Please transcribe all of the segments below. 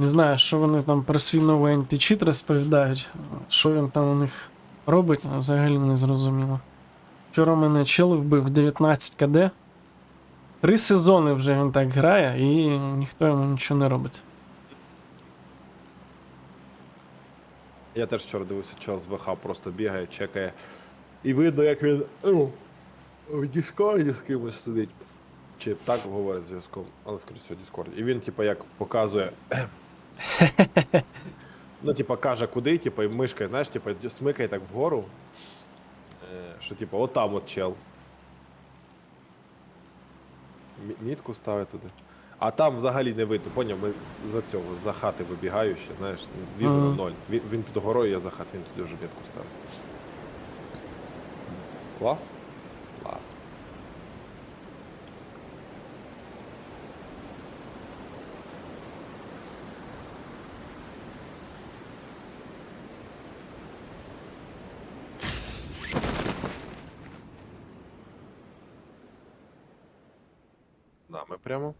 Не знаю, що вони там про свій новий античіт розповідають. Що він там у них робить, взагалі не зрозуміло. Вчора мене чел вбив 19 КД. Три сезони вже він так грає, і ніхто йому нічого не робить. Я теж вчора дивився, чел з ВХ просто бігає, чекає. І видно, як він в Діскорді з кимось сидить. Чи так говорить зв'язком, але скоріше всього Діскорд. І він, типа, як показує. ну, типа, каже, куди, типа, і мишкою, знаєш, типа, смикає так вгору. Е, що, типа, отам от чел. Мі- Мітку ставить туди. А там взагалі не видно, поняв, ми за цього, за хати вибігаю ще, знаєш, віжу на ноль. Він, він під горою, я за хат, він туди вже мітку ставить. Клас. Да, ми прямо.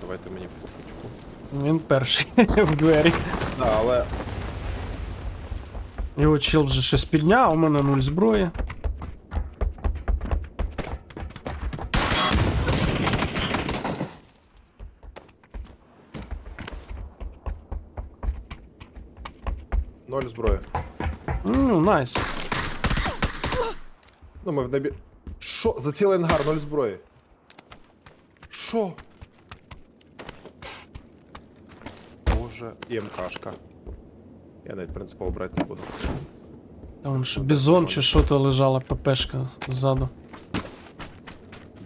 Давайте мені пушечку. Він перший в двері. Да, але Його чел вже щось підняв, у мене нуль зброї. ноль зброї. Ну, найс. Ну, ми в небі. Що? За цілий ангар, ноль зброї. Що? Боже, і МКшка. Я навіть принципово брати не буду. Там що бізон чи що то лежала ППшка ззаду.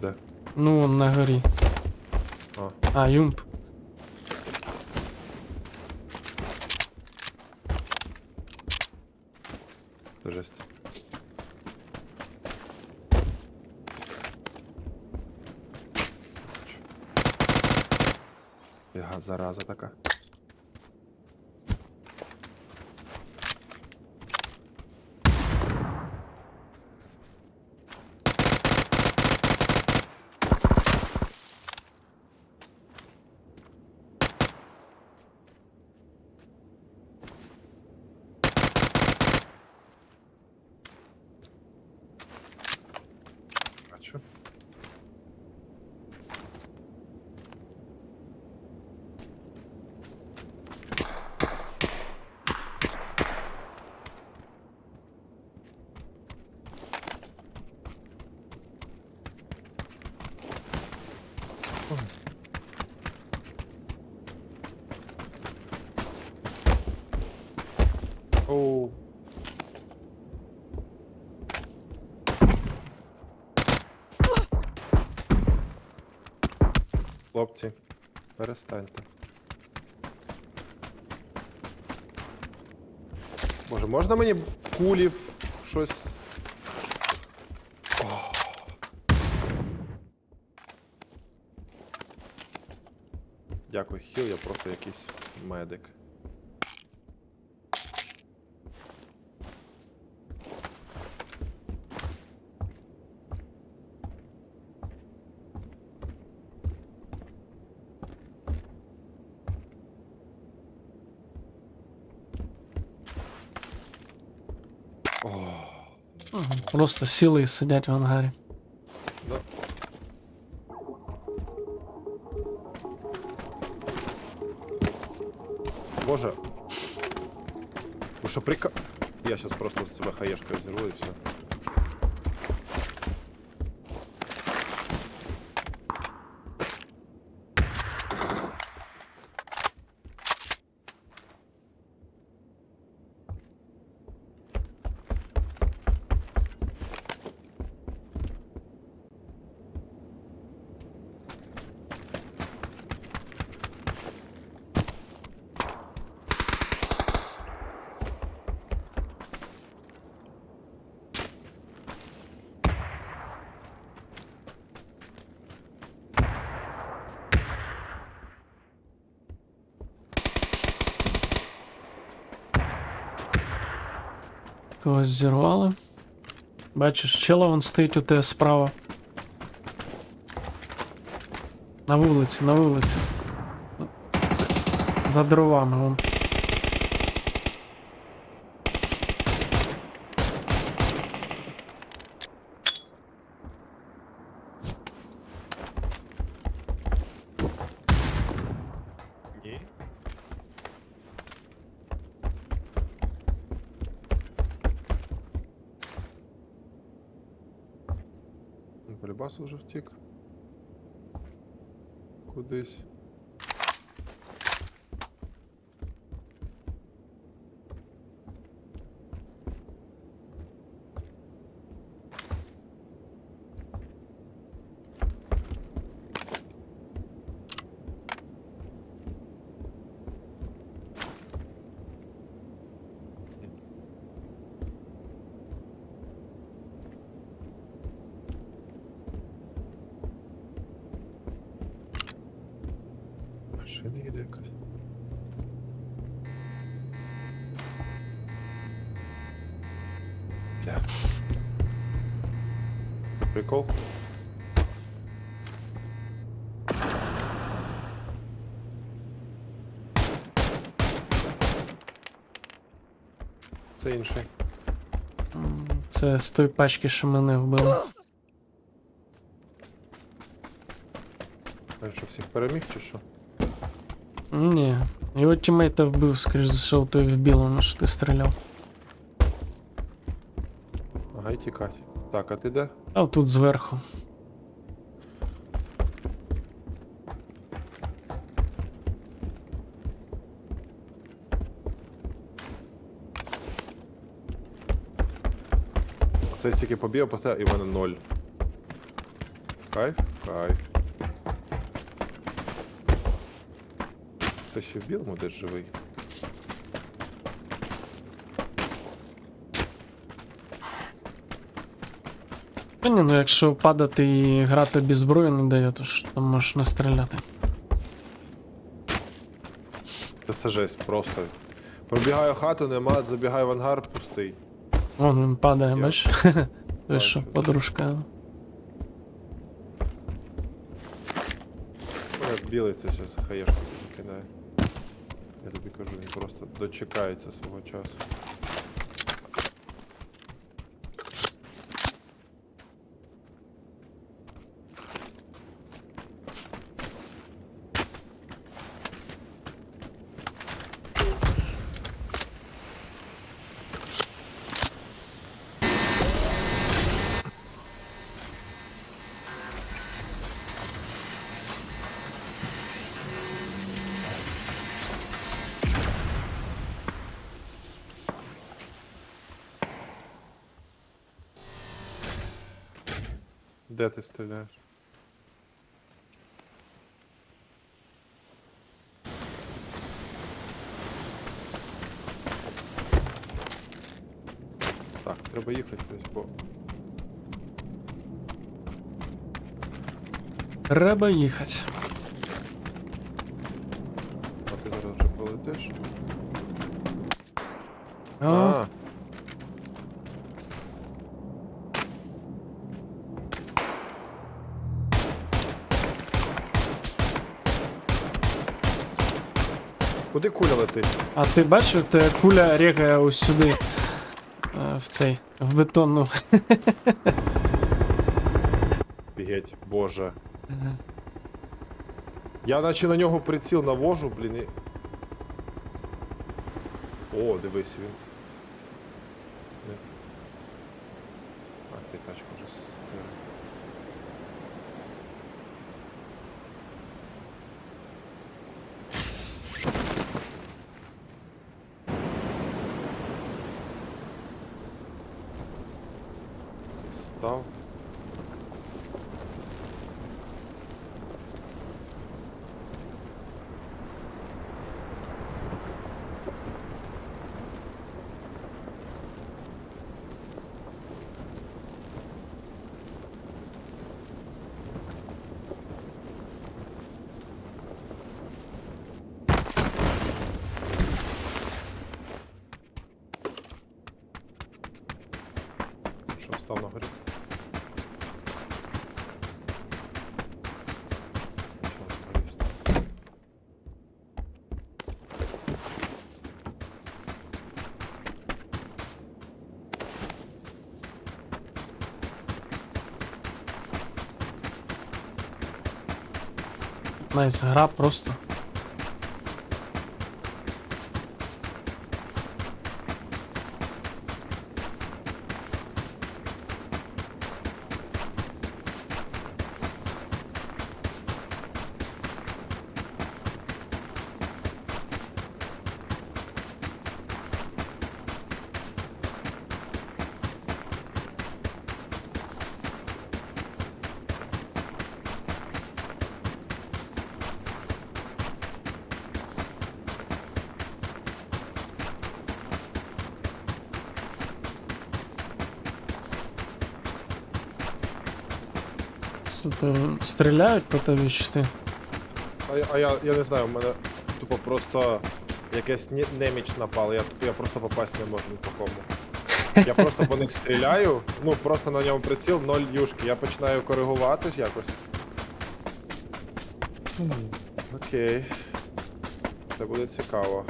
Де? Ну, вон на горі. А. А, юмп. Це жесть. Зараза така. Бачу. Оу. Хлопці, перестаньте. Боже, можна мені кулів щось. О. Дякую, хіл, я просто якийсь медик. О, Мгм. Просто сіли і сидять в ангарі. да. Боже. Ви що прика... Я сейчас просто з себе хаєшкою зірву і все. Когось зірвали. Бачиш, чела вон стоїть у тебе справа. На вулиці, на вулиці. За дровами вон. Ні. Полібас вже втік. Кудись. Машина їде якась. Це прикол? Це інший. Це з тої пачки, що мене вбили. Що всіх переміг чи що? Ні. Його тімейта вбив, скоріш за все, той в білому, що ти стріляв. Ага, і тікать. Так, а ти де? А тут зверху. Це стільки побігав, поставив, і в мене ноль. Кайф? Кайф. Це ще в білому десь живий. Та ні, ну якщо падати і грати без зброї не дає, то ж там можеш не стріляти. Та це жесть, просто. Пробігаю хату, нема, забігаю в ангар, пустий. Вон він падає, Я- бачиш? Бачу. що, подружка. Мене білий це зараз хаєшку кидає. Кажу, він просто дочекається свого часу. Де ти стріляєш? Так, треба їхати десь, бо Треба їхати. а ти зараз вже полетиш. О, летить? а ти бачив, те куля рігає ось сюди. е, В цей, в бетонну. Бігеть, боже. Я наче на нього приціл навожу, блін. І... О, дивись він. Не. А, цей тачка вже стоїть. Став. Що став на горі? Найс, гра просто. Це то Стріляють по тобі чи ти? А, я- а я, я не знаю, у мене тупо просто якесь не- неміч напало, я, я просто попасть не можу ні по кому. Я просто по них стріляю, ну просто на ньому приціл, ноль юшки. Я починаю коригувати якось. Окей. Це буде цікаво.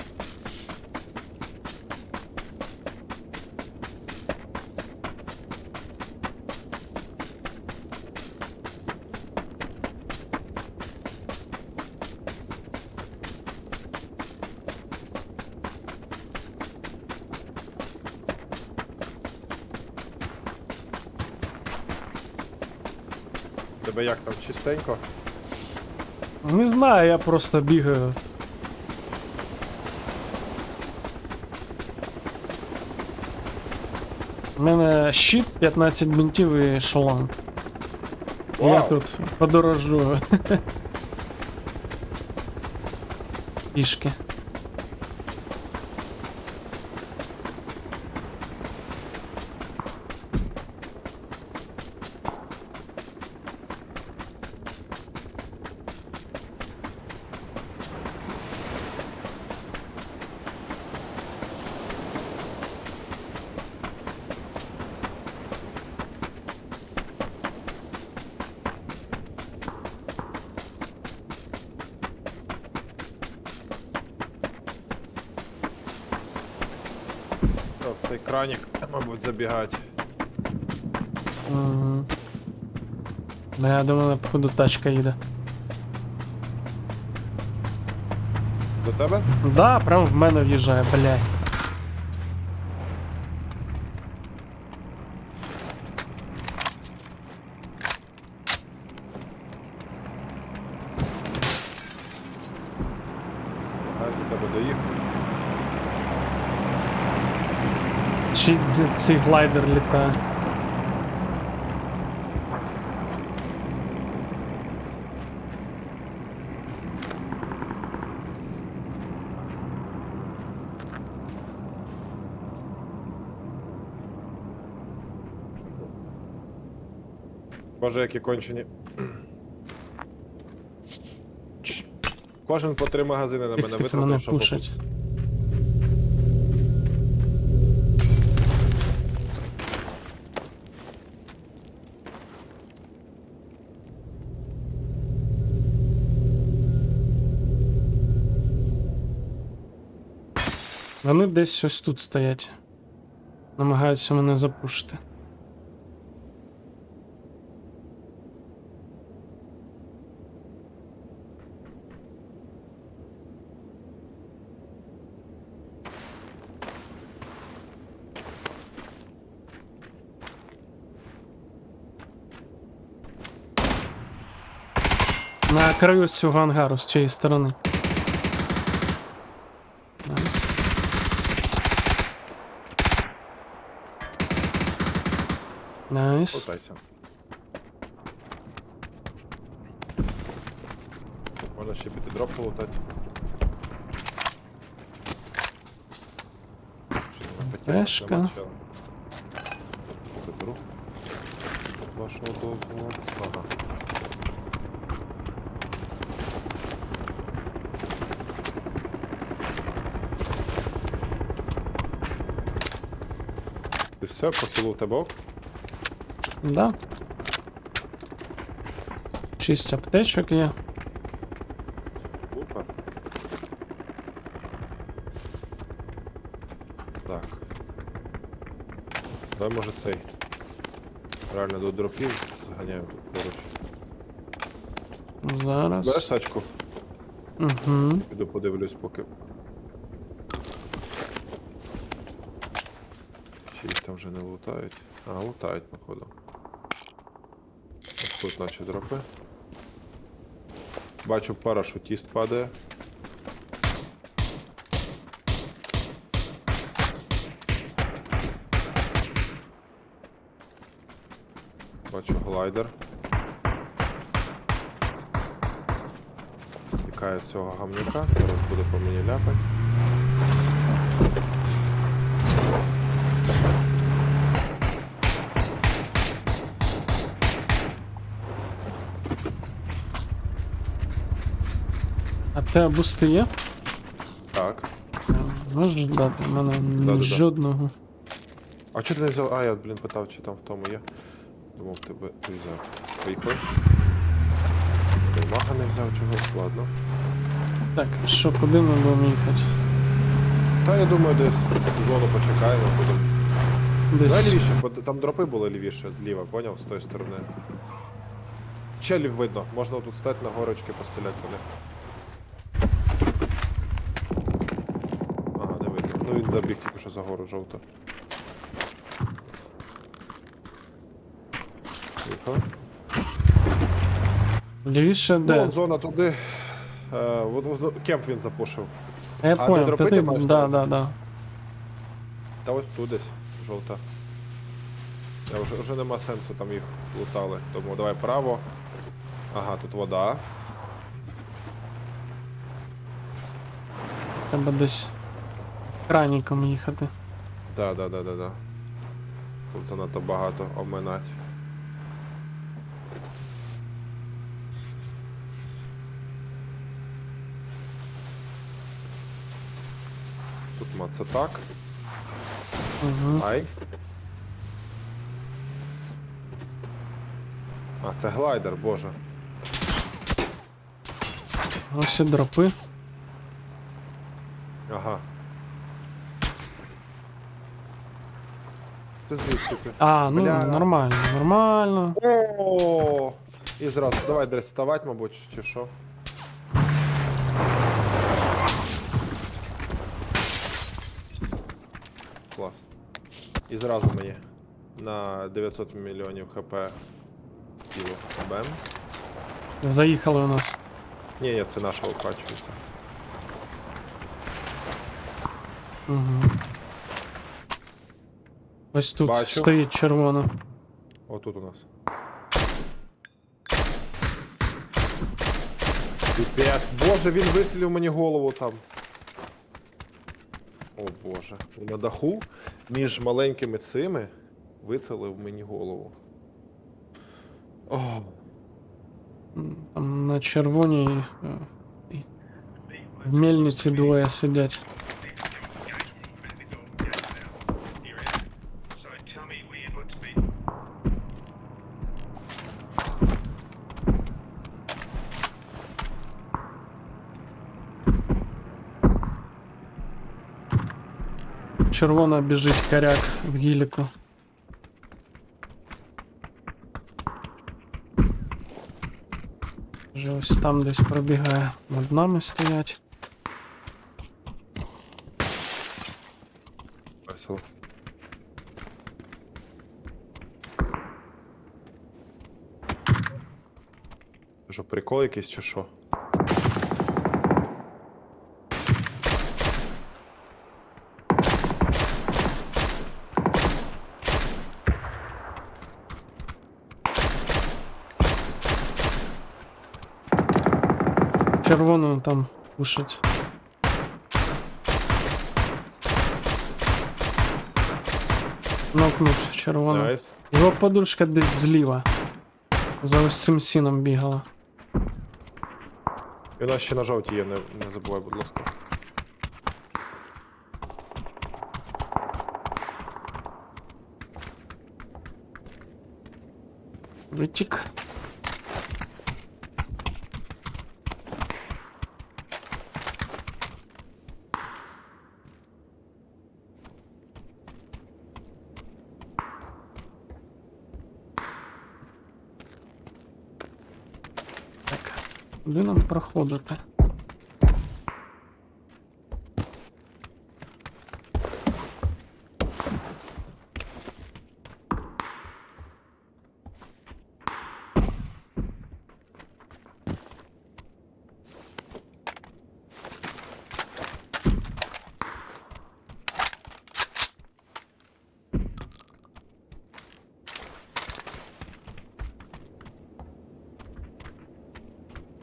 Тебе як там чистенько? Не знаю, я просто бігаю. У мене щит, 15 бінтів і шолом. Я тут подорожую. Пішки. О, в цей кранік, мабуть, забігати. Мгм. Ну, я думаю, походу тачка їде. До тебе? Да, прям в мене в'їжджає, блядь. А до тебе доїхав. Чи цей глайдер літає? Боже, які кончені. Кожен по три магазини на мене витратив, щоб пушить? Вони десь ось тут стоять. Намагаються мене запушити. На краю цього ангару з цієї сторони. Найс. Найс. Лутайся. Можна ще піти дроп полутати. Ще не потягнути, Пешка. нема чела. Заберу. Вашого дозволу. Ага. Все, похилив тебе ок? Да. Шість аптечок є. Супер. Так. Давай може цей. Реально до дропів тут поруч. Береш Зараз. тачку? Угу. Піду подивлюсь поки. Чи їх там вже не лутають? А, лутають, походу. Тут наче дропи. Бачу, парашутіст падає. Бачу глайдер. Тікає цього гамнюка, зараз буде по мені ляпати. А те бусти є? Так. Можеш дати? У мене Да-да-да. жодного. А чого ти не взяв? А, я, блін, питав, чи там в тому є. Думав, тебе ти взяв. Поїхали. Мага не взяв чогось, ладно. Так, що, куди ми будемо їхати? Та я думаю, десь зону почекаємо, будемо. Давай Десь. лівіше, бо там дропи були лівіше, зліва, поняв? З тої сторони. Челів видно, можна тут стати на горочки, постріляти по них. Ну він забіг тільки що за гору жовто. Поїхали. Лівіше Ну, де? зона туди. Е, от, от, кемп він запушив. Я а понял, ти, ти ти, маєш да, да, да. Та ось тут десь, жовта. Я вже, вже нема сенсу там їх лутали. Тому давай право. Ага, тут вода. Треба десь краніком їхати. Да, да, да, да, да. Тут занадто багато обминать. Тут мацатак. Угу. Ай. А, це глайдер, боже. Ось і дропи. Ти звідки ти? А, ну Бля. нормально, нормально. О, І зразу, давай десь вставати, мабуть, чи що. Клас. І зразу мені на 900 мільйонів хп тіло. Бем. Заїхали у нас. Ні, ні, це наша окачується. Угу. Ось тут Бачу. стоїть червона. Отут у нас. Піпець. Боже, він вистрілив мені голову там. О боже. На даху між маленькими цими вицелив мені голову. О, Там на червоній. е, В мельниці двоє сидять. Червона біжить коряк в гіліку. Вже ось там десь пробігає. Над нами стоять. весело. Що, прикол якийсь чи що? Червону там пушать. Нокнув червону. Найс. Його подушка десь зліва. За ось цим сіном бігала. І нас ще на жовтій є, не, не забувай, будь ласка. Витік. Так. Куди нам проходити?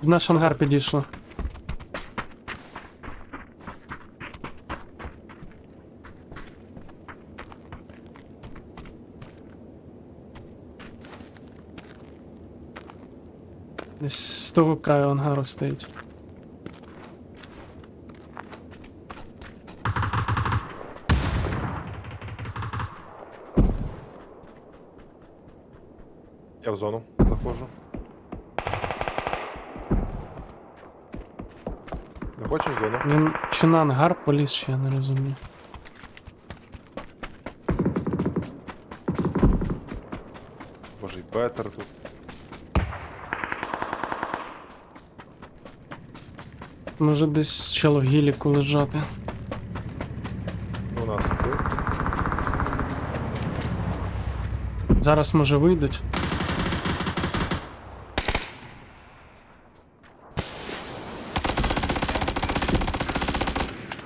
В наш ангар підійшло. Десь з того краю ангару стоїть. Я в зону Хочеш? Він чи на ангар поліз, ще я не розумію. Може і Петер тут. Може десь чело в гіліку лежати. У нас тут. Зараз може вийдуть.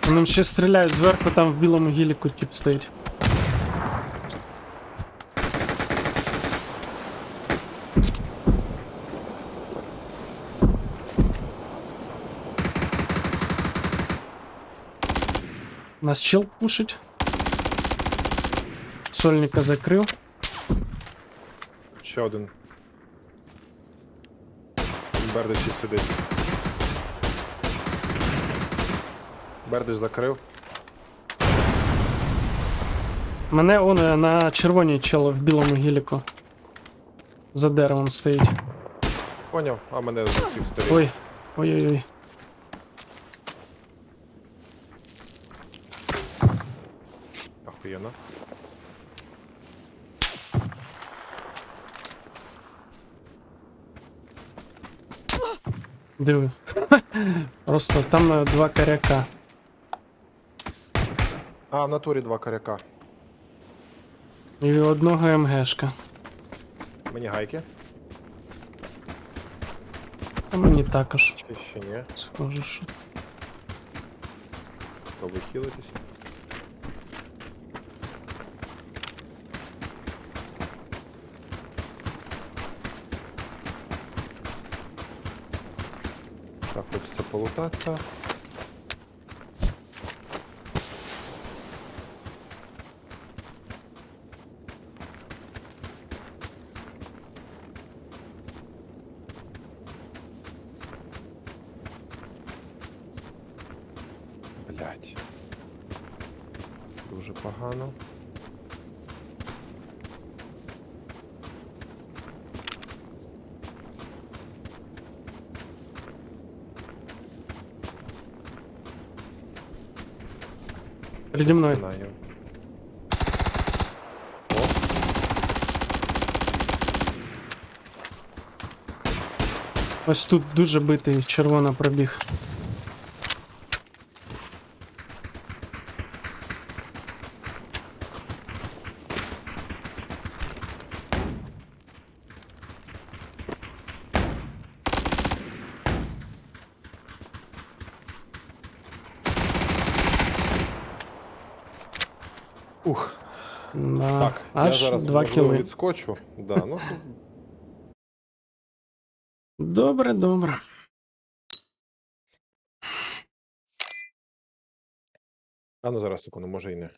Вони ще стріляють зверху, там в білому гіліку тип стоїть. Нас чел пушить. Сольника закрив. Ще один. Бердич ще сидить. Бердич закрив. Мене он е, на червоній чело в білому гіліку. За деревом стоїть. Поняв, а мене з усіх сторін. Ой. Ой-ой-ой. Охуєнно. Диви. Просто там е, два коряка. А, в натурі два коряка. І одного МГшка. Мені гайки. А мені також. Чи ще ні? Схоже, що. Пробуй хілитись. Так, хочеться полутатися. Переді мною. Ось тут дуже битий червона пробіг. Ух, Да. так, Аж я зараз два можливо, кіли. відскочу. Да, ну, Добре, добре. а ну зараз секунду, може і не.